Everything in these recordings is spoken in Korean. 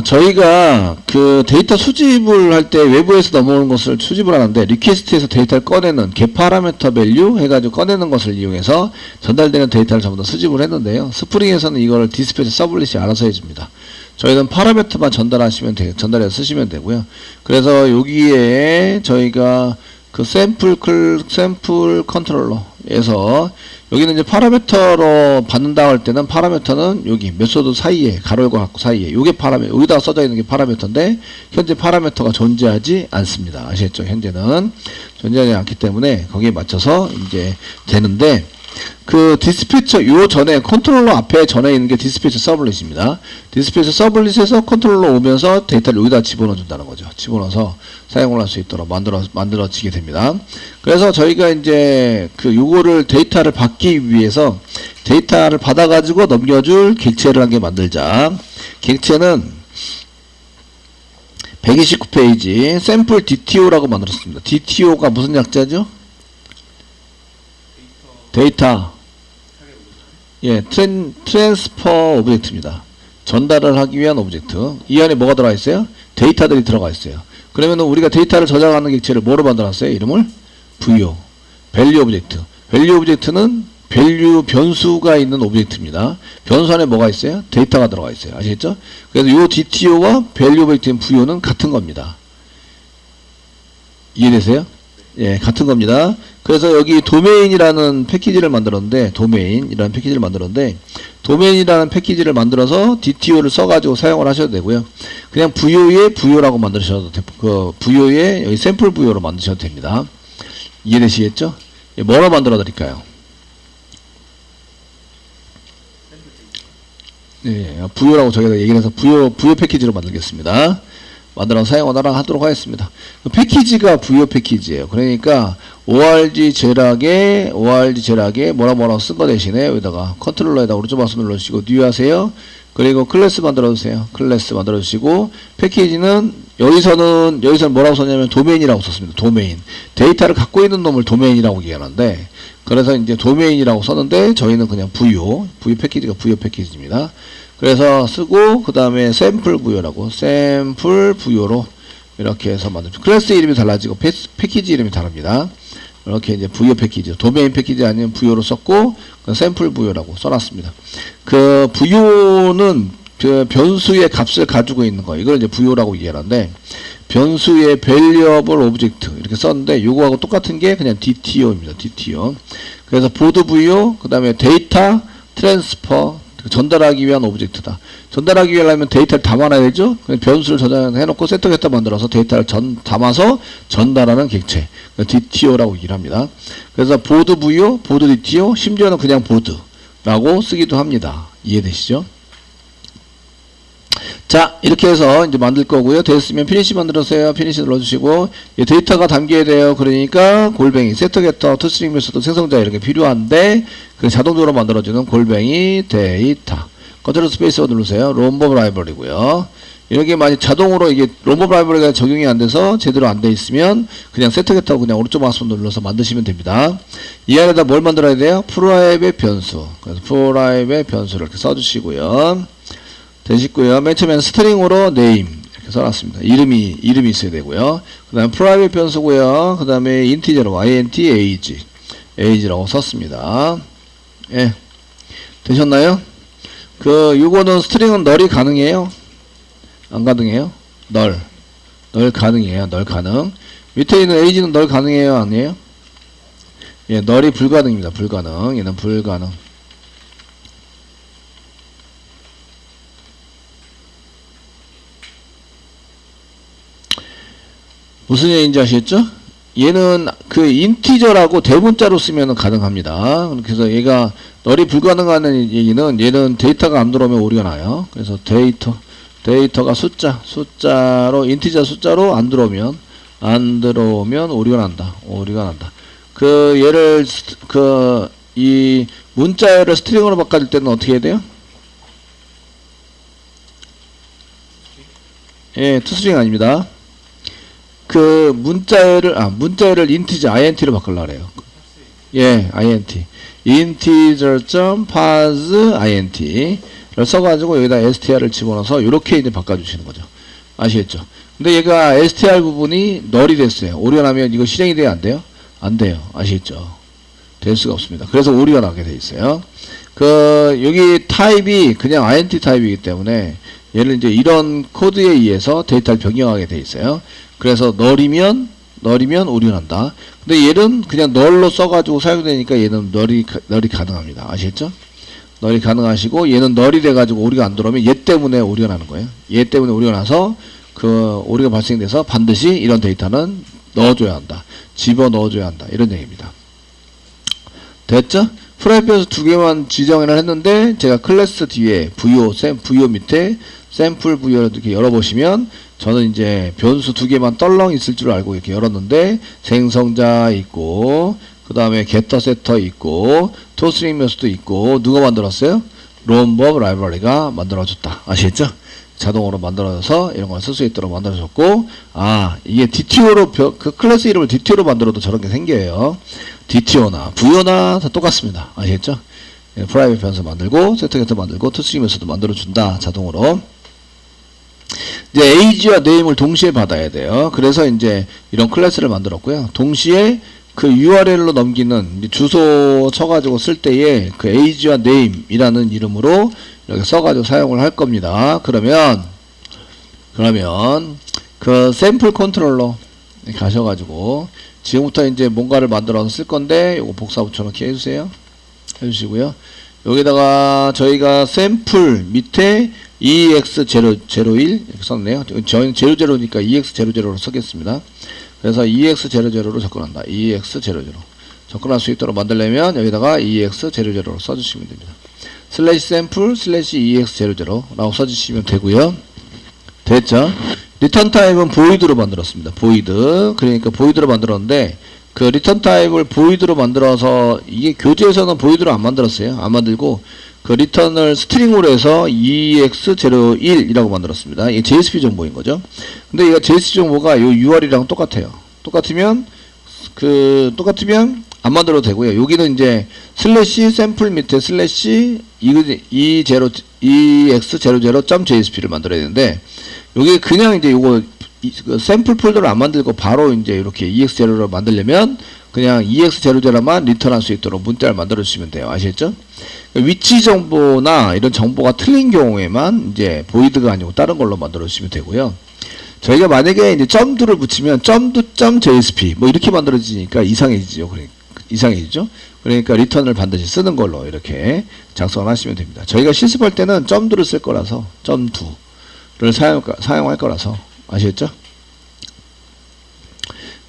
자, 저희가 그 데이터 수집을 할 때 외부에서 넘어오는 것을 수집을 하는데 리퀘스트에서 데이터를 꺼내는 get 파라미터 밸류 해가지고 꺼내는 것을 이용해서 전달되는 데이터를 전부 다 수집을 했는데요. 스프링에서는 이걸 디스패치 서블릿이 알아서 해줍니다. 저희는 파라미터만 전달하시면 돼, 전달해서 쓰시면 되고요. 그래서 여기에 저희가 그 샘플 클 샘플 컨트롤러에서 여기는 이제 파라미터로 받는다 할 때는 파라미터는 여기 메소드 사이에 가로열고 갖고 사이에 요게 파라미 여기다 써져 있는 게 파라미터인데 현재 파라미터가 존재하지 않습니다. 아시겠죠? 현재는 존재하지 않기 때문에 거기에 맞춰서 이제 되는데 그 디스패처 요 전에 컨트롤러 앞에 전에 있는 게 디스패처 서블릿입니다. 디스패처 서블릿에서 컨트롤러 오면서 데이터를 여기다 집어넣어 준다는 거죠. 집어넣어서 사용을 할 수 있도록 만들어 만들어지게 됩니다. 그래서 저희가 이제 그 요거를 데이터를 받기 위해서 데이터를 받아 가지고 넘겨 줄 객체를 한 개 만들자. 객체는 129페이지 샘플 DTO라고 만들었습니다. DTO가 무슨 약자죠? 데이터 예, 트랜, 트랜스퍼 오브젝트입니다. 전달을 하기 위한 오브젝트. 이 안에 뭐가 들어가 있어요? 데이터들이 들어가 있어요. 그러면은 우리가 데이터를 저장하는 객체를 뭐로 만들었어요? 이름을 VO. 밸류 오브젝트. 밸류 오브젝트는 밸류 변수가 있는 오브젝트입니다. 변수 안에 뭐가 있어요? 데이터가 들어가 있어요. 아시겠죠? 그래서 이 DTO와 밸류 오브젝트인 VO는 같은 겁니다. 이해되세요? 예, 같은 겁니다. 그래서 여기 도메인이라는 패키지를 만들었는데 도메인이라는 패키지를 만들었는데 도메인이라는 패키지를 만들어서 DTO를 써가지고 사용을 하셔도 되고요. 그냥 VO에 VO라고 만드셔도 되, 그 VO에 여기 샘플 VO로 만드셔도 됩니다. 이해되시겠죠? 예, 뭐로 만들어 드릴까요? 네, VO라고 저희가 얘기를 해서 VO, VO 패키지로 만들겠습니다. 만들어 사용하도록 하도록 하겠습니다. 그 패키지가 VO 패키지예요. 그러니까 ORG 제락에 ORG 제락에 뭐라 뭐라 쓴 거 대신에 여기다가 컨트롤러에다 오른쪽 마우스 눌러주시고 뉴 하세요. 그리고 클래스 만들어 주세요. 클래스 만들어 주시고 패키지는 여기서는 여기서는 뭐라고 썼냐면 도메인이라고 썼습니다. 도메인 데이터를 갖고 있는 놈을 도메인이라고 얘기하는데 그래서 이제 도메인이라고 썼는데 저희는 그냥 VO VO 패키지가 VO 패키지입니다. 그래서 쓰고 그 다음에 샘플 부여라고 샘플 부여로 이렇게 해서 만들 클래스 이름이 달라지고 패, 패키지 이름이 다릅니다. 이렇게 이제 부여 패키지 도메인 패키지 아니면 부여로 썼고 그 샘플 부여라고 써놨습니다. 그 부여는 그 변수의 값을 가지고 있는 거 이걸 이제 부여라고 얘기하는데 변수의 variable object 이렇게 썼는데 요거하고 똑같은 게 그냥 DTO입니다. DTO. 그래서 보드 부여 그 다음에 데이터 트랜스퍼 전달하기 위한 오브젝트다. 전달하기 위하려면 데이터를 담아놔야 되죠? 변수를 저장해놓고 세터겠다 만들어서 데이터를 전, 담아서 전달하는 객체. DTO라고 얘기를 합니다. 그래서 보드 부여, 보드 DTO, 심지어는 그냥 보드라고 쓰기도 합니다. 이해되시죠? 자, 이렇게 해서 이제 만들 거고요. 됐으면 피니시 만들어서요. 피니시 눌러주시고, 이 데이터가 담겨야 돼요. 그러니까 골뱅이, 세터 게터, 투스트링 메소드, 생성자 이렇게 필요한데, 그 자동적으로 만들어주는 골뱅이 데이터. 컨트롤 스페이스 누르세요. 롬법 라이브러리고요. 이렇게 만약 자동으로 이게 롬법 라이브러리가 적용이 안 돼서 제대로 안 돼 있으면 그냥 세터 게터 그냥 오른쪽 마우스 눌러서 만드시면 됩니다. 이 안에다 뭘 만들어야 돼요? 프라이빗 변수. 그래서 프라이빗 변수를 이렇게 써주시고요. 되시고요. 맨 처음에는 스트링으로 name 이렇게 써놨습니다. 이름이 이름이 있어야 되고요. 그 다음 private 변수고요. 그 다음에 인티저로 int age age라고 썼습니다. 예, 되셨나요? 그 요거는 스트링은 널이 가능해요? 안 가능해요? 널, 널 가능해요. 널 가능. 밑에 있는 age는 널 가능해요? 아니에요? 예, 널이 불가능입니다. 불가능. 얘는 불가능. 무슨 얘기인지 아시겠죠? 얘는 그 인티저라고 대문자로 쓰면 가능합니다. 그래서 얘가 널이 불가능하는 얘기는 얘는 데이터가 안 들어오면 오류가 나요. 그래서 데이터 데이터가 숫자 숫자로 인티저 숫자로 안 들어오면 안 들어오면 오류가 난다. 오류가 난다. 그 얘를 그 이 문자열을 스트링으로 바꿔줄 때는 어떻게 해야 돼요? 예, 투스트링 아닙니다. 그 문자열을 아 문자열을 인티저 int로 바꾸려 그래요. 예, int. integer.parse int를 를 써가지고 여기다 str을 집어넣어서 이렇게 이제 바꿔주시는 거죠. 아시겠죠? 근데 얘가 str 부분이 널이 됐어요. 나면 이거 실행이 돼야 안 돼요? 안 돼요. 아시겠죠? 될 수가 없습니다. 그래서 나게 돼 있어요. 그 여기 타입이 그냥 int 타입이기 때문에 얘를 이제 이런 코드에 의해서 데이터를 변경하게 돼 있어요. 그래서 널이면 널이면 오류 난다. 근데 얘는 그냥 널로 써가지고 사용되니까 얘는 널이 가- 널이 가능합니다. 아시겠죠? 널이 가능하시고 얘는 널이 돼가지고 오류가 안 들어오면 얘 때문에 오류가 나는 거예요. 얘 때문에 오류가 나서 그 오류가 발생돼서 반드시 이런 데이터는 넣어줘야 한다. 집어 넣어줘야 한다. 이런 얘기입니다. 됐죠? 프라이팬에서 두 개만 지정을 했는데 제가 클래스 뒤에 VO, 샘, VO 밑에 샘플 VO를 이렇게 열어보시면 저는 이제 변수 두 개만 떨렁 있을 줄 알고 이렇게 열었는데 생성자 있고 그 다음에 getter setter 있고 toString 변수도 있고 누가 만들었어요? 롬법 라이브러리가 만들어줬다 아시겠죠? 자동으로 만들어져서 이런 걸 쓸 수 있도록 만들어졌고 아 이게 DTO로 그 클래스 이름을 DTO로 만들어도 저런 게 생겨요 DTO나 VO나 다 똑같습니다 아시겠죠? 예, 프라이빗 변수 만들고 세트 게터 만들고 변수도 만들어준다 자동으로 이제 age와 name을 동시에 받아야 돼요. 그래서 이제 이런 클래스를 만들었고요. 동시에 그 URL로 넘기는 주소 쳐가지고 쓸 때에 그 age와 name이라는 이름으로 이렇게 써가지고 사용을 할 겁니다. 그러면 그러면 그 샘플 컨트롤러 가셔가지고 지금부터 이제 뭔가를 만들어서 쓸 건데 요거 복사 붙여넣기 해주세요. 해주시고요. 여기다가 저희가 샘플 밑에 EX001 이렇게 썼네요. 저희는 00니까 EX00로 쓰겠습니다. 그래서 EX00로 접근한다. EX00 접근할 수 있도록 만들려면 여기다가 EX00로 써주시면 됩니다. 슬래시 샘플 슬래시 EX00라고 써주시면 되고요. 됐죠? 리턴 타입은 보이드로 만들었습니다. 보이드. 그러니까 보이드로 만들었는데 그 리턴 타입을 보이드로 만들어서 이게 교재에서는 보이드로 안 만들었어요. 안 만들고 그 리턴을 스트링으로 해서 EX01이라고 만들었습니다. 이게 JSP 정보인 거죠. 근데 이거 JSP 정보가 이 UR이랑 똑같아요. 똑같으면 그 똑같으면 안 만들어도 되고요. 여기는 이제 슬래시 샘플 밑에 슬래시 E0 EX00.jsp를 만들어야 되는데 여기 그냥 이제 요거 이- 그 샘플 폴더를 안 만들고 바로 이제 이렇게 EX0를 만들려면 그냥 EX00만 리턴할 수 있도록 문자를 만들어 주시면 돼요. 아시겠죠? 위치 정보나 이런 정보가 틀린 경우에만 이제 보이드가 아니고 다른 걸로 만들어 주시면 되고요. 저희가 만약에 이제 점두를 붙이면 점두 점 JSP 뭐 이렇게 만들어지니까 이상해지죠. 그러니까 이상해지죠. 그러니까 리턴을 반드시 쓰는 걸로 이렇게 작성을 하시면 됩니다. 저희가 실습할 때는 점두를 쓸 거라서 점두를 사용, 사용할 거라서 아시겠죠?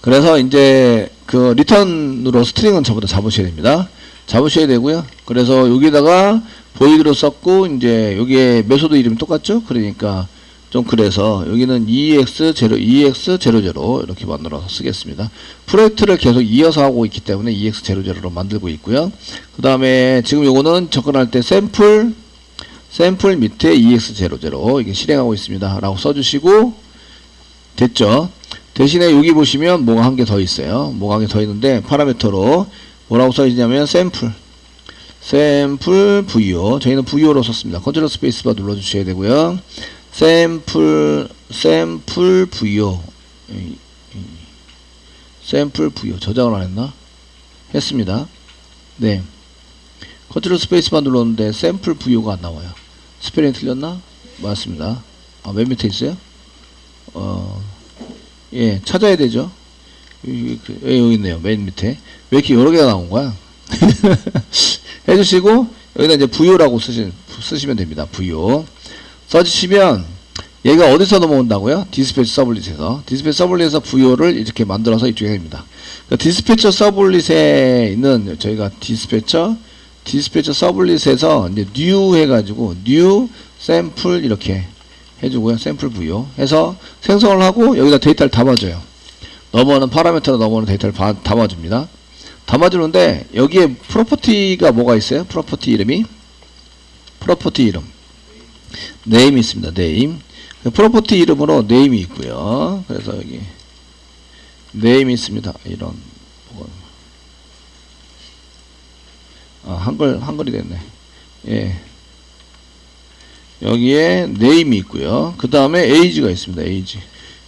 그래서 이제 그 리턴으로 스트링은 전부 다 잡으셔야 됩니다. 잡으셔야 되고요. 그래서 여기다가 보이드로 썼고 이제 여기에 메소드 이름이 똑같죠? 그러니까 좀 그래서 여기는 EX0, EX00 이렇게 만들어서 쓰겠습니다. 프로젝트를 계속 이어서 하고 있기 때문에 EX00로 만들고 있고요. 그 다음에 지금 요거는 접근할 때 샘플, 샘플 밑에 EX00 이게 실행하고 있습니다. 라고 써주시고 됐죠? 대신에 여기 보시면 뭐가 한 개 더 있어요. 뭐가 한 개 더 있는데 파라미터로 뭐라고 써있냐면 샘플 샘플 VO 저희는 VO로 썼습니다. 컨트롤 스페이스바 눌러주셔야 되고요. 샘플 샘플 VO 샘플 VO 저장을 안 했나? 했습니다. 네. 컨트롤 스페이스바 눌렀는데 샘플 VO가 안 나와요. 스펠링 틀렸나? 맞습니다. 아, 맨 밑에 있어요? 어, 예, 찾아야 되죠. 여기, 그- 예, 여기 있네요. 맨 밑에. 왜 이렇게 여러 개가 나온 거야? 해주시고, 여기다 이제 VO라고 쓰시, 쓰시면 됩니다. VO. 써주시면, 얘가 어디서 넘어온다고요? 디스패치 서블릿에서. 디스패치 서블릿에서 VO를 이렇게 만들어서 이쪽에 됩니다. 그 디스패처 서블릿에 있는, 저희가 디스패처, 디스패처 서블릿에서 이제 new 해가지고, new 샘플 이렇게 해주고요. 샘플 VO 해서 생성을 하고 여기다 데이터를 담아줘요. 넘어오는 파라미터로 넘어오는 데이터를 바- 담아줍니다. 담아주는데 여기에 프로퍼티가 뭐가 있어요? 프로퍼티 이름이 프로퍼티 이름 네임이 있습니다. 네임 그 프로퍼티 이름으로 네임이 있고요. 그래서 여기 네임이 있습니다. 이런 뭐- 아 한글 한글이 됐네. 예. 여기에 name이 있고요. 그 다음에 age가 있습니다. age.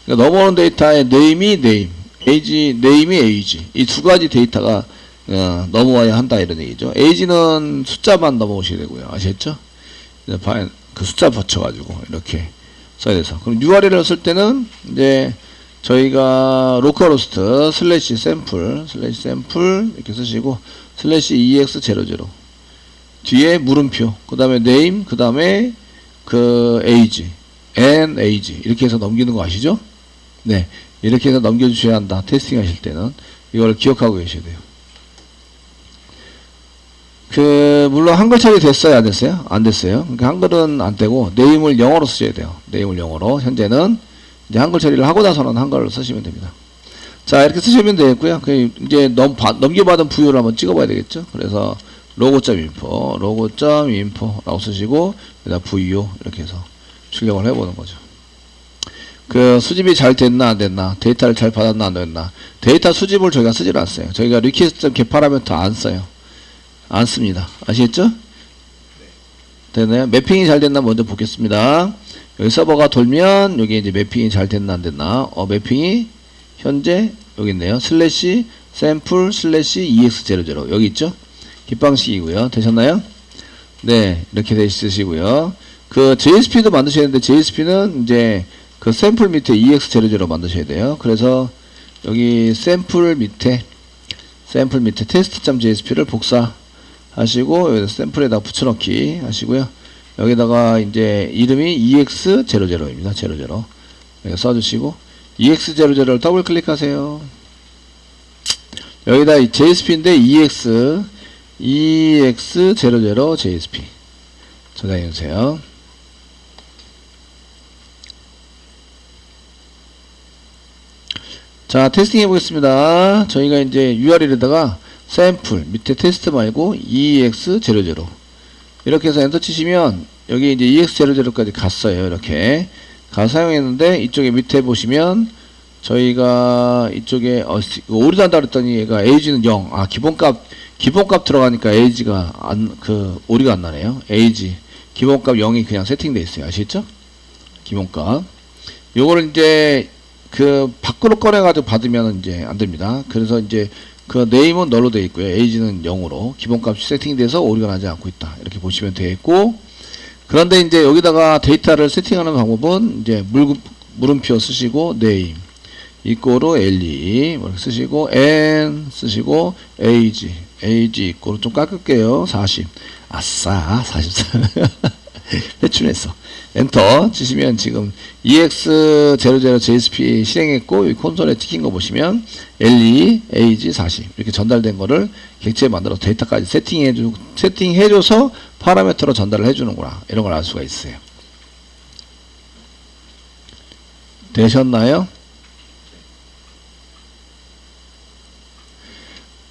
그러니까 넘어오는 데이터의 name이 name, age, name이 age. 이 두 가지 데이터가 어, 넘어와야 한다 이런 얘기죠. age는 숫자만 넘어오셔야 되고요. 바- 그 숫자 붙여가지고 이렇게 써야 돼서. 그럼 URL을 쓸 때는 이제 저희가 로컬호스트 슬래시 샘플 슬래시 샘플 이렇게 쓰시고 슬래시 ex00 뒤에 물음표 그 다음에 name 그 다음에 그 age and age 이렇게 해서 넘기는 거 아시죠? 네 이렇게 해서 넘겨주셔야 한다 테스팅 하실 때는. 이걸 기억하고 계셔야 돼요. 그 물론 한글 처리 됐어요 안 됐어요? 안 됐어요. 그러니까 한글은 안 되고 네임을 영어로 쓰셔야 돼요. 네임을 영어로. 현재는 이제 한글 처리를 하고 나서는 한글로 쓰시면 됩니다. 자 이렇게 쓰시면 되겠고요. 그 이제 넘, 바- 넘겨받은 부여를 한번 찍어봐야 되겠죠? 그래서 로고.info 로고.info 라고 쓰시고 여기다 부여 이렇게 해서 출력을 해보는 거죠. 그 수집이 잘 됐나 안 됐나 데이터를 잘 받았나 안 됐나. 데이터 수집을 저희가 쓰질 않았어요. 저희가 리퀘스트 개파라면터 안 써요. 안 씁니다. 아시겠죠? 되나요? 매핑이 잘 됐나 먼저 보겠습니다. 여기 서버가 돌면 여기 이제 매핑이 잘 됐나 안 됐나. 어 매핑이 현재 여기 있네요. 슬래시 샘플 슬래시 ex00 여기 있죠 깃방식이고요. 되셨나요? 네 이렇게 되시고요. 그 JSP도 만드셔야 되는데 JSP는 이제 그 샘플 밑에 ex00 만드셔야 돼요. 그래서 여기 샘플 밑에 샘플 밑에 테스트.jsp를 복사하시고 여기다 샘플에다 붙여넣기 하시고요. 여기다가 이제 이름이 ex00입니다. 00 여기 써주시고 ex00를 더블 클릭하세요. 여기다 이 JSP인데 ex ex00 JSP 저장해 주세요. 자, 테스팅 해보겠습니다. 저희가 이제 URL에다가 샘플 밑에 테스트 말고 ex00 이렇게 해서 엔터 치시면 여기 이제 ex00까지 갔어요. 이렇게 가 사용했는데 이쪽에 밑에 보시면 저희가 이쪽에 어, 오류단다 그랬더니 얘가 age는 0. 아 기본값 기본값 들어가니까 age가 안 그 오류가 안 나네요. age 기본값 0이 그냥 세팅돼 있어요. 아시겠죠? 기본값. 요거를 이제 그 밖으로 꺼내 가지고 받으면 이제 안 됩니다. 그래서 이제 그 네임은 널로 되어 있고요. age는 0으로 기본값이 세팅돼서 오류가 나지 않고 있다. 이렇게 보시면 되겠고 그런데 이제 여기다가 데이터를 세팅하는 방법은 이제 물, 물음표 쓰시고 name 이꼬로 LE 이렇게 쓰시고 N 쓰시고 age age 이꼬로 좀 깎을게요. 40 아싸 44 회춘했어. 엔터 치시면 지금 EX00 JSP 실행했고 이 콘솔에 찍힌 거 보시면 LE age 40 이렇게 전달된 거를 객체에 만들어서 데이터까지 세팅해 주 세팅해 줘서 파라미터로 전달을 해 주는구나. 이런 걸 알 수가 있어요. 되셨나요?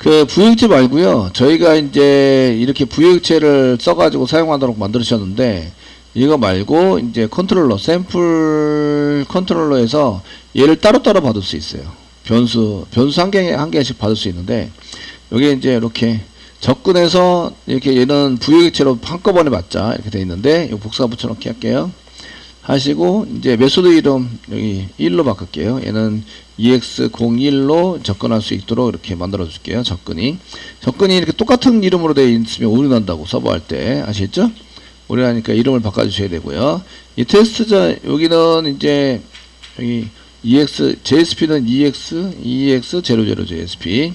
그 부유액체 말고요. 저희가 이제 이렇게 부유액체를 써가지고 사용하도록 만들으셨는데 이거 말고 이제 컨트롤러 샘플 컨트롤러에서 얘를 따로따로 받을 수 있어요. 변수 변수 한 개 한 개씩 받을 수 있는데 여기 이제 이렇게 접근해서 이렇게 얘는 부유액체로 한꺼번에 받자 이렇게 돼 있는데 이 복사 붙여넣기 할게요. 하시고 이제 메소드 이름 여기 1로 바꿀게요. 얘는 ex01로 접근할 수 있도록 이렇게 만들어 줄게요. 접근이 접근이 이렇게 똑같은 이름으로 되어 있으면 오류 난다고 서버 할 때 아시겠죠? 오류 나니까 이름을 바꿔 주셔야 되고요. 이 테스트자 여기는 이제 여기 ex JSP는 ex ex00 JSP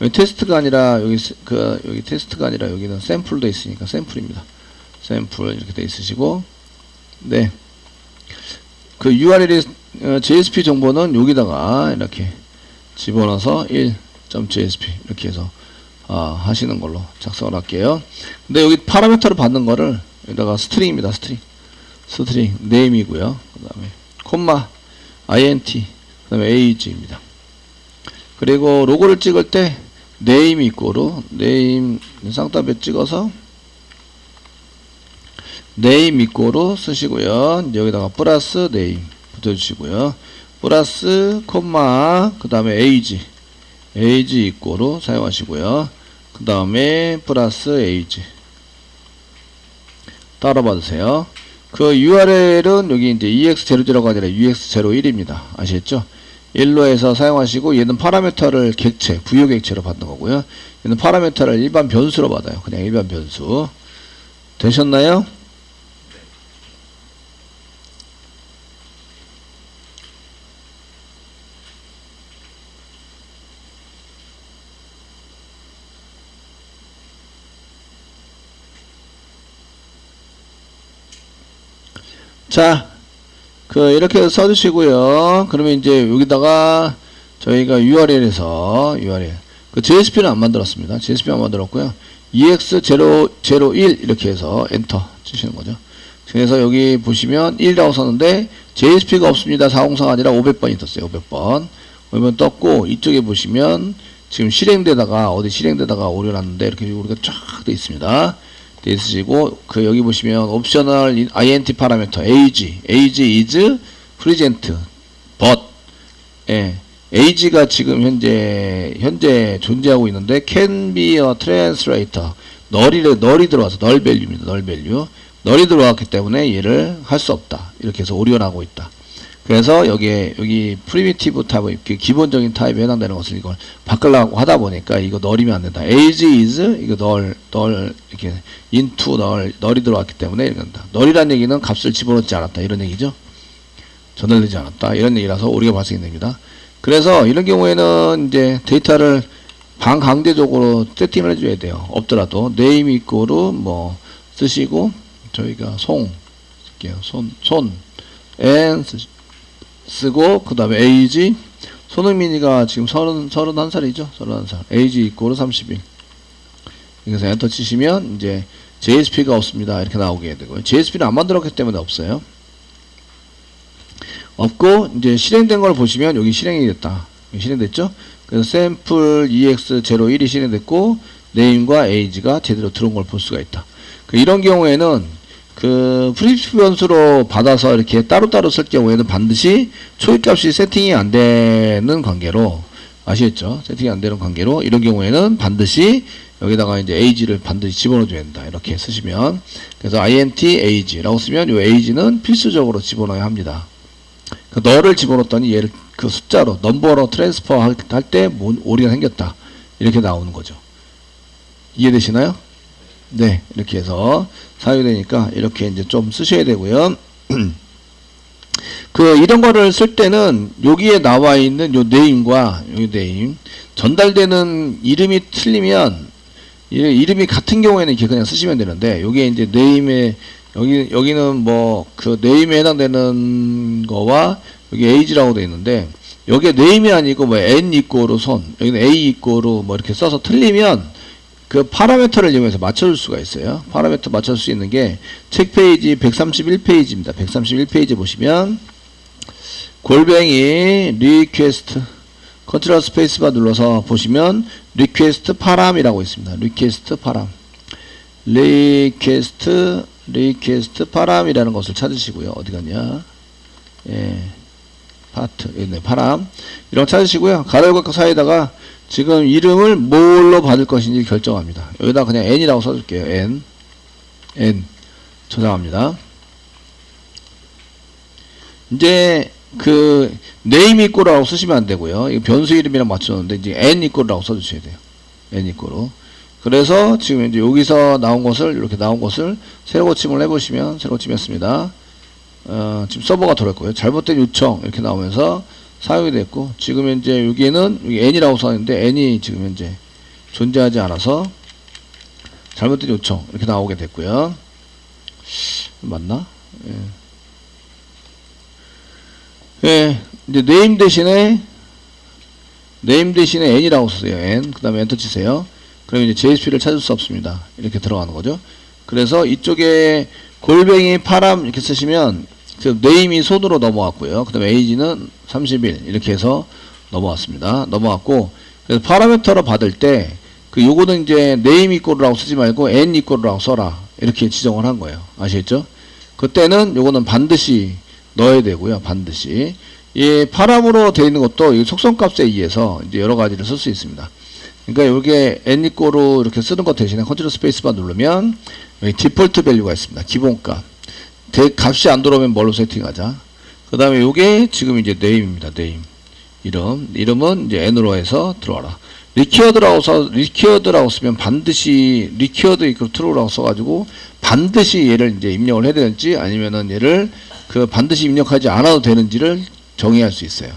여기 테스트가 아니라 여기 스- 그 여기 테스트가 아니라 여기는 샘플도 있으니까 샘플입니다. 샘플 이렇게 돼 있으시고 네. 그 URL이 어, JSP 정보는 여기다가 이렇게 집어넣어서 1.jsp 이렇게 해서 아, 하시는 걸로 작성을 할게요. 근데 여기 파라미터를 받는 거를 여기다가 스트링입니다. 스트링. 스트링 name이고요. 그다음에 콤마 int 그다음에 age입니다. 그리고 로고를 찍을 때 name 이꼬로 name 쌍따옴에 찍어서 name 이꼬로 쓰시고요. 여기다가 플러스 name 붙여주시고요. 플러스 콤마 그 다음에 age age 이꼬로 사용하시고요. 그 다음에 플러스 age 따로 받으세요. 그 URL은 여기 이제 EX00가 아니라 UX01입니다. 아시겠죠? 1로 해서 사용하시고 얘는 파라미터를 객체, 부여 객체로 받는 거고요. 얘는 파라미터를 일반 변수로 받아요. 그냥 일반 변수. 되셨나요? 자, 그 이렇게 써주시고요. 그러면 이제 여기다가 저희가 URL에서 URL 그 JSP는 안 만들었습니다. JSP 안 만들었고요. EX001 이렇게 해서 엔터 치시는 거죠. 그래서 여기 보시면 1이라고 썼는데 JSP가 없습니다. 404가 아니라 500번이 떴어요. 500번. 500번 떴고 이쪽에 보시면 지금 실행되다가 어디 실행되다가 오류났는데 이렇게 우리가 쫙 돼 있습니다. 돼 있으시고 그 여기 보시면 옵셔널 int 파라미터 age age is present but. 예 age가 지금 현재 현재 존재하고 있는데 can be a translator. 널이 널이 들어와서 널 밸류입니다 널 밸류 널이 들어왔기 때문에 얘를 할 수 없다. 이렇게 해서 오류나고 있다 그래서 여기에 여기 프리미티브 타입 그 기본적인 타입에 해당되는 것을 이걸 바꾸려고 하다 보니까 이거 널이면 안 된다. age is 이거 널, 널 이렇게 into 널 널이 들어왔기 때문에 한다. 널이란 얘기는 값을 집어넣지 않았다 이런 얘기죠. 전달되지 않았다 이런 얘기라서 오류가 발생이 됩니다. 그래서 이런 경우에는 이제 데이터를 반강제적으로 세팅을 해줘야 돼요. 없더라도 name 이꼬르 뭐 쓰시고 저희가 송 쓸게요. 손, 손, and 쓰고 그 다음에 age 손흥민이가 지금 서른 서른 한 살이죠? 서른 한살. age 이꼬르 31 그래서 엔터 치시면 이제 JSP가 없습니다. 이렇게 나오게 되고요. JSP는 안 만들었기 때문에 없어요. 없고 이제 실행된 걸 보시면 여기 실행이 됐다. 실행됐죠? 그래서 샘플 EX01이 실행됐고 name과 age가 제대로 들어온 걸 볼 수가 있다. 그 이런 경우에는 그 프리스 변수로 받아서 이렇게 따로따로 쓸 경우에는 반드시 초입값이 세팅이 안 되는 관계로 아시겠죠? 세팅이 안 되는 관계로 이런 경우에는 반드시 여기다가 이제 age를 반드시 집어넣어줘야 된다. 이렇게 쓰시면 그래서 int age라고 쓰면 이 age는 필수적으로 집어넣어야 합니다. 그 너를 집어넣었더니 얘를 그 숫자로 넘버로 트랜스퍼 할 때 오리가 생겼다. 이렇게 나오는 거죠. 이해되시나요? 네, 이렇게 해서 사유되니까 이렇게 이제 좀 쓰셔야 되고요. 그 이런 거를 쓸 때는 여기에 나와 있는 요 네임과 요 네임 전달되는 이름이 틀리면 이- 이름이 같은 경우에는 이렇게 그냥 쓰시면 되는데 여기에 이제 네임에 여기 여기는 뭐 그 네임에 해당되는 거와 여기 age라고 되어 있는데 여기에 네임이 아니고 뭐 n 이꼬로 손 여기는 a 이꼬로 뭐 이렇게 써서 틀리면 그 파라미터를 이용해서 맞춰줄 수가 있어요. 파라미터 맞춰줄 수 있는 게 책 페이지 131페이지입니다. 131페이지 보시면 골뱅이 리퀘스트 컨트롤 스페이스바 눌러서 보시면 리퀘스트 파람이라고 있습니다. 리퀘스트 파람 리퀘스트 리퀘스트 파람이라는 것을 찾으시고요. 어디 갔냐? 예. 파트, 예, 네, 파람. 이런 거 찾으시고요. 가로과 사이에다가 지금 이름을 뭘로 받을 것인지 결정합니다. 여기다 그냥 n이라고 써줄게요. n. n. 저장합니다. 이제 그 name equal라고 쓰시면 안 되고요. 이거 변수 이름이랑 맞추는데 이제 n equal라고 써주셔야 돼요. n equal. 그래서 지금 이제 여기서 나온 것을 이렇게 나온 것을 새로 고침을 해보시면 새로 고침했습니다. 어, 지금 서버가 돌았고요. 잘못된 요청 이렇게 나오면서 사용이 됐고 지금 현재 여기에는 여기 n이라고 써있는데 n이 지금 현재 존재하지 않아서 잘못된 요청 이렇게 나오게 됐고요. 맞나? 예. 예, 이제 name 대신에 name 대신에 n이라고 쓰세요. n. 그 다음에 엔터 치세요. 그러면 이제 JSP를 찾을 수 없습니다. 이렇게 들어가는 거죠. 그래서 이쪽에 골뱅이 파람 이렇게 쓰시면 그 네임이 손으로 넘어왔고요. 그 다음에 에이지는 31 이렇게 해서 넘어왔습니다. 넘어왔고 그래서 파라미터로 받을 때 그 요거는 이제 네임 이꼬르라고 쓰지 말고 n 이꼬르라고 써라 이렇게 지정을 한 거예요. 아시겠죠? 그때는 요거는 반드시 넣어야 되고요. 반드시 이 파람으로 되어 있는 것도 이 속성값에 의해서 이제 여러 가지를 쓸 수 있습니다. 그러니까 이게 n 이꼬르 이렇게 쓰는 것 대신에 컨트롤 스페이스바 누르면 디폴트 밸류가 있습니다. 기본값. 대, 값이 안 들어오면 뭘로 세팅하자. 그 다음에 요게 지금 이제 네임입니다. 네임. 이름. 이름은 이제 n으로 해서 들어와라. 리퀴어드라고 써, 리퀴어드라고 쓰면 반드시 리퀴어드 이퀄 true라고 써가지고 반드시 얘를 이제 입력을 해야 되는지 아니면은 얘를 그 반드시 입력하지 않아도 되는지를 정의할 수 있어요.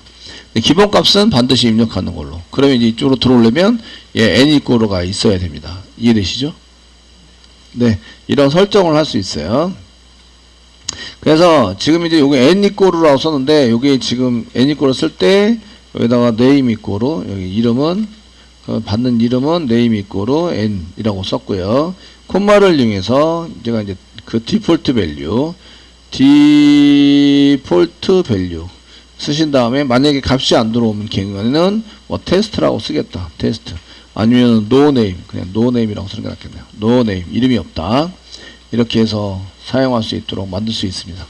기본 값은 반드시 입력하는 걸로. 그러면 이제 이쪽으로 들어오려면 얘 n 이꼬로가 있어야 됩니다. 이해되시죠? 네. 이런 설정을 할 수 있어요. 그래서 지금 이제 n 이꼬로라고 썼는데 요게 지금 n 이꼬로 쓸때 여기다가 name 이꼬로 여기 이름은 그 받는 이름은 name 이꼬로 n이라고 썼고요. 콤마를 이용해서 제가 이제 그 디폴트 밸류 디폴트 밸류 쓰신 다음에 만약에 값이 안 들어오는 경우에는 뭐 테스트라고 쓰겠다. 테스트. 아니면 name 그냥 name이라고 쓰는 게 낫겠네요. name 이름이 없다. 이렇게 해서 사용할 수 있도록 만들 수 있습니다.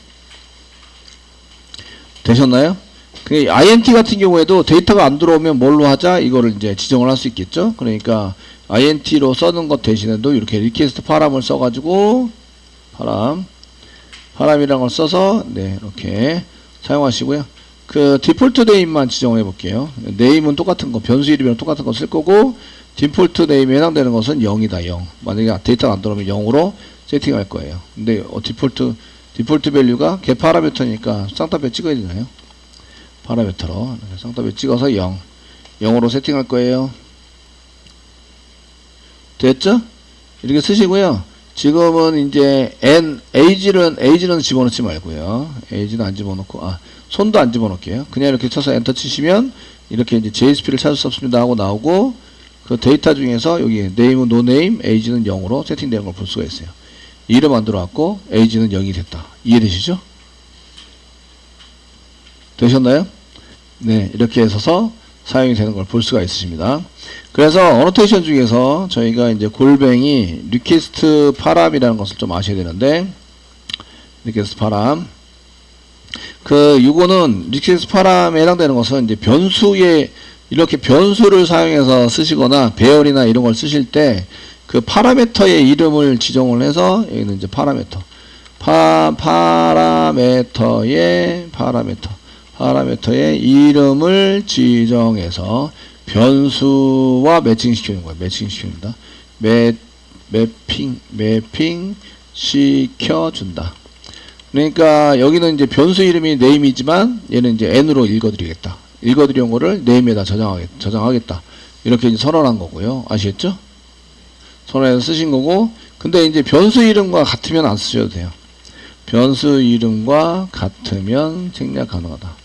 되셨나요? 그 INT 같은 경우에도 데이터가 안 들어오면 뭘로 하자 이거를 이제 지정을 할 수 있겠죠. 그러니까 INT로 써는 것 대신에도 이렇게 리퀘스트 파람을 써가지고 파람 파람이라는 걸 써서 네 이렇게 사용하시고요. 그 디폴트 네임만 지정해 볼게요. 네임은 똑같은 거 변수 이름이랑 똑같은 거 쓸 거고 디폴트 네임에 해당되는 것은 0이다 0. 만약에 데이터가 안 들어오면 0으로 세팅할 거예요. 근데 어, 디폴트 디폴트 밸류가 개 파라미터니까 쌍따옴표 찍어야 되나요? 파라미터로 쌍따옴표 찍어서 0 0으로 세팅할 거예요. 됐죠? 이렇게 쓰시고요. 지금은 이제 n age는 age는 집어넣지 말고요. age는 안 집어넣고 아 손도 안 집어넣을게요. 그냥 이렇게 쳐서 엔터 치시면 이렇게 이제 JSP를 찾을 수 없습니다 하고 나오고 그 데이터 중에서 여기 no name, age는 0으로 세팅되는 걸볼 수가 있어요. 이름 안 들어 왔고 age는 0이 됐다. 이해되시죠? 되셨나요? 네, 이렇게 해서 사용이 되는 걸 볼 수가 있으십니다. 그래서 어노테이션 중에서 저희가 이제 골뱅이 리퀘스트 파람이라는 것을 좀 아셔야 되는데 리퀘스트 파람 그 요거는 리퀘스트 파람에 해당되는 것은 이제 변수에 이렇게 변수를 사용해서 쓰시거나 배열이나 이런 걸 쓰실 때 그 파라메터의 이름을 지정을 해서 여기는 이제 파라메터 파 파라메터의 파라메터 파라메터의 이름을 지정해서 변수와 매칭시키는 거예요. 매칭시킵니다. 매, 매핑, 매핑 시켜준다. 그러니까 여기는 이제 변수 이름이 name이지만 얘는 이제 n으로 읽어드리겠다. 읽어드리는 거를 name에다 저장하겠, 저장하겠다. 이렇게 이제 선언한 거고요. 아시겠죠? 선언해서 쓰신 거고, 근데 이제 변수 이름과 같으면 안 쓰셔도 돼요. 변수 이름과 같으면 생략 가능하다.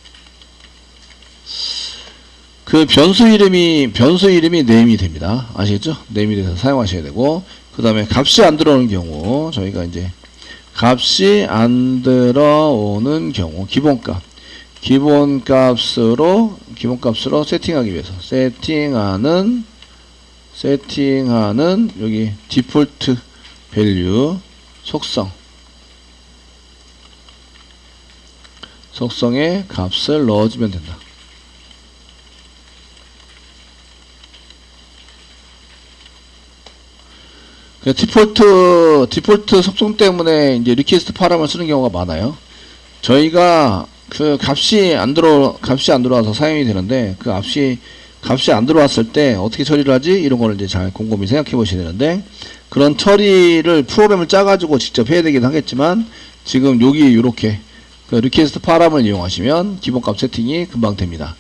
그 변수 이름이 변수 이름이 name이 됩니다. 아시겠죠? name이 돼서 사용하셔야 되고 그 다음에 값이 안 들어오는 경우 저희가 이제 값이 안 들어오는 경우 기본값 기본값으로 기본값으로 세팅하기 위해서 세팅하는 세팅하는 여기 디폴트 밸류 속성 속성의 값을 넣어주면 된다. 그 디폴트 디폴트 속성 때문에 이제 리퀘스트 파람을 쓰는 경우가 많아요. 저희가 그 값이 안 들어 값이 안 들어와서 사용이 되는데 그 값이 값이 안 들어왔을 때 어떻게 처리를 하지 이런 거를 이제 잘 곰곰이 생각해 보셔야 되는데 그런 처리를 프로그램을 짜가지고 직접 해야 되긴 하겠지만 지금 여기 이렇게 그 리퀘스트 파람을 이용하시면 기본값 세팅이 금방 됩니다.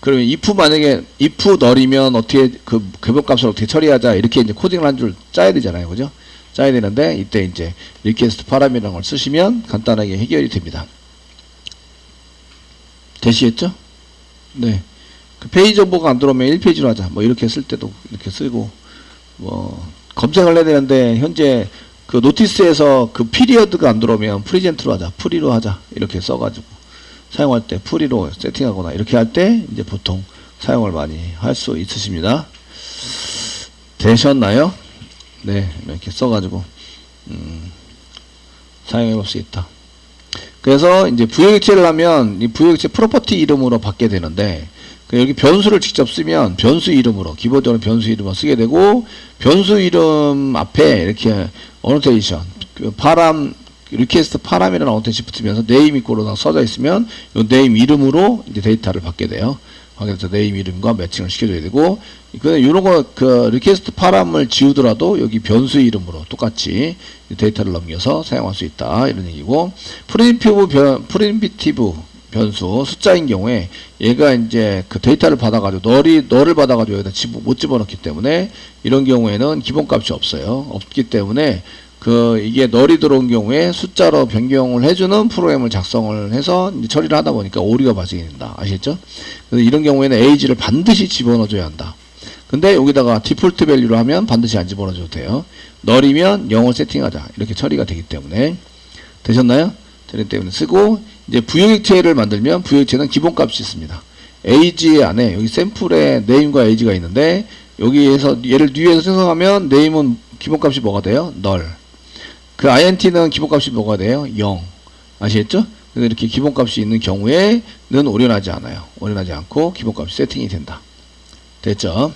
그러면 if 만약에 if 널이면 어떻게 그 기본값을 어떻게 처리하자 이렇게 이제 코딩을 한 줄 짜야 되잖아요, 그죠? 짜야 되는데 이때 이제 리퀘스트 파람이라는 걸 쓰시면 간단하게 해결이 됩니다. 되시겠죠? 네. 그 페이지 정보가 안 들어오면 1페이지로 하자. 뭐 이렇게 쓸 때도 이렇게 쓰고 뭐 검색을 해야 되는데 현재 그 노티스에서 그 피리어드가 안 들어오면 프리젠트로 하자. 프리로 하자. 이렇게 써가지고 사용할 때 프리로 세팅하거나 이렇게 할 때 이제 보통 사용을 많이 할 수 있으십니다. 되셨나요? 네, 이렇게 써가지고 음, 사용해 볼 수 있다. 그래서 이제 부여객체를 하면 이 부여객체 프로퍼티 이름으로 받게 되는데 그 여기 변수를 직접 쓰면 변수 이름으로 기본적으로 변수 이름으로 쓰게 되고 변수 이름 앞에 이렇게 어노테이션 그 바람 리퀘스트 파람이라는 아웃텐시 붙으면서 네임 이꼬로 써져 있으면 이 네임 이름으로 이제 데이터를 받게 돼요. 그래서 네임 이름과 매칭을 시켜줘야 되고 이거는 이런 거그 리퀘스트 파람을 지우더라도 여기 변수 이름으로 똑같이 데이터를 넘겨서 사용할 수 있다 이런 얘기고 프리미티브 변 프리미티브 변수 숫자인 경우에 얘가 이제 그 데이터를 받아가지고 널이 널을 받아가지고 여기다 집어, 못 집어넣기 때문에 이런 경우에는 기본값이 없어요. 없기 때문에 그 이게 널이 들어온 경우에 숫자로 변경을 해주는 프로그램을 작성을 해서 이제 처리를 하다 보니까 오류가 발생이 된다. 아시겠죠? 그래서 이런 경우에는 에이지를 반드시 집어넣어줘야 한다. 근데 여기다가 디폴트 밸류로 하면 반드시 안 집어넣어줘도 돼요. 널이면 0을 세팅하자. 이렇게 처리가 되기 때문에 되셨나요? 되기 때문에 쓰고 이제 부여객체를 만들면 부여객체는 기본값이 있습니다. age 안에 여기 샘플에 name과 age가 있는데 여기에서 얘를 뒤에서 생성하면 name은 기본값이 뭐가 돼요? null. 그 int는 기본값이 뭐가 돼요? 0. 아시겠죠? 그래서 이렇게 기본값이 있는 경우에는 오류나지 않아요. 오류나지 않고 기본값이 세팅이 된다. 됐죠?